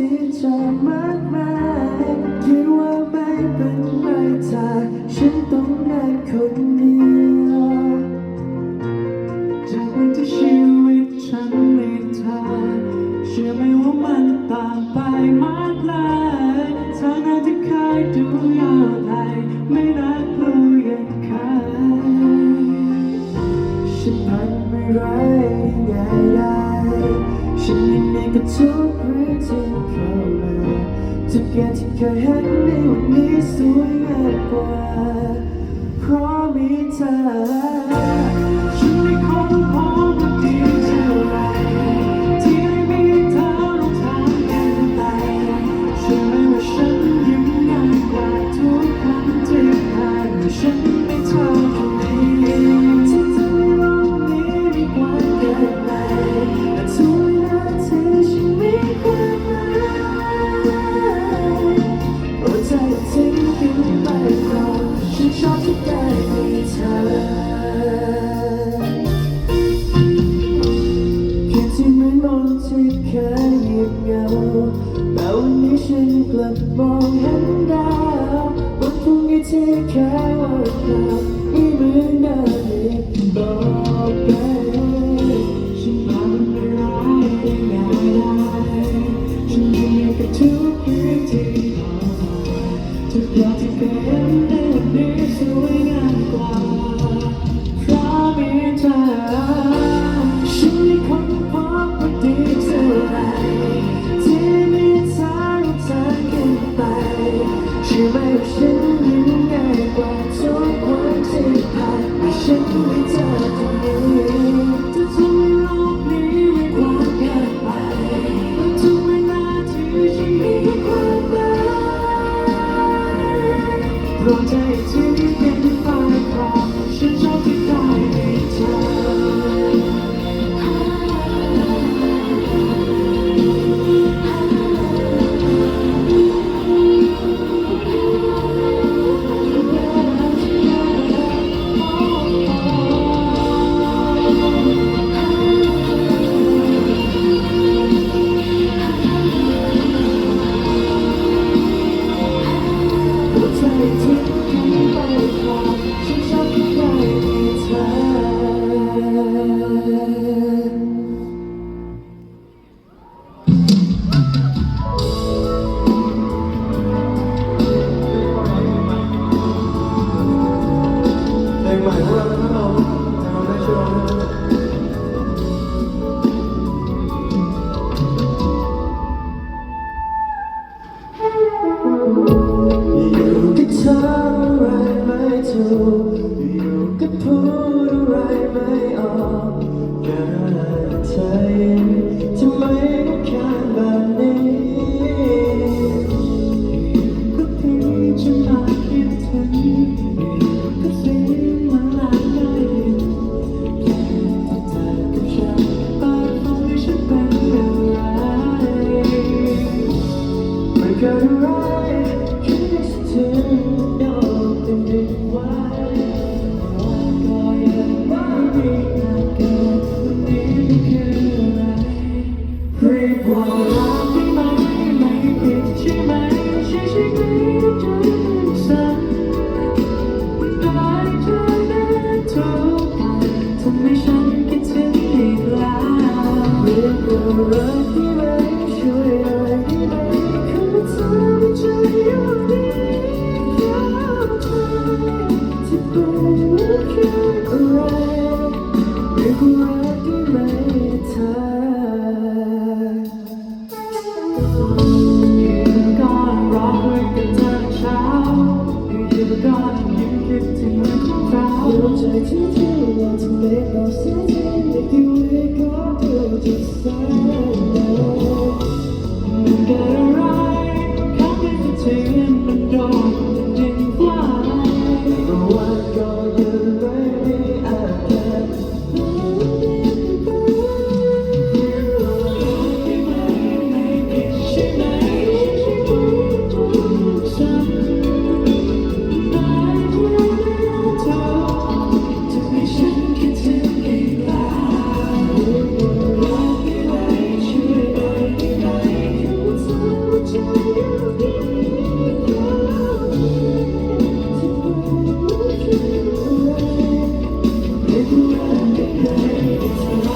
ที่เธอมากมายคิดว่าไม่เป็นไรถ้าฉันต้องงานคนเดียวจากวันที่ชีวิตฉันไม่เธอเชื่อไหมว่ามันต่างไปมากเลยทางานที่เคยดูยอดไหลไม่รักรู้ยังใครฉันพันไม่ไรยังไงได้ฉันยังไงก็ทุกข์ ที่เข้ามาทุกอย่าที่เคยเห็นในวันนี้สวยงามกว่าเพราะมีเธอ แค่ว่ากลับนเดิอกไปฉันทำไม่ร้ยได้งได้ฉันเรียกทุกเรื่ที่ผ่านมทุกอย่างที่เป็นแบบนี้สวยงามกว่าเพราะมีเธอฉันไค้นพบว่าดีเท่าไรที่มีทางทางกันไปช่ไหมว่าฉัน ก็พูดอะไรไม่ออกกับใจ If you. want to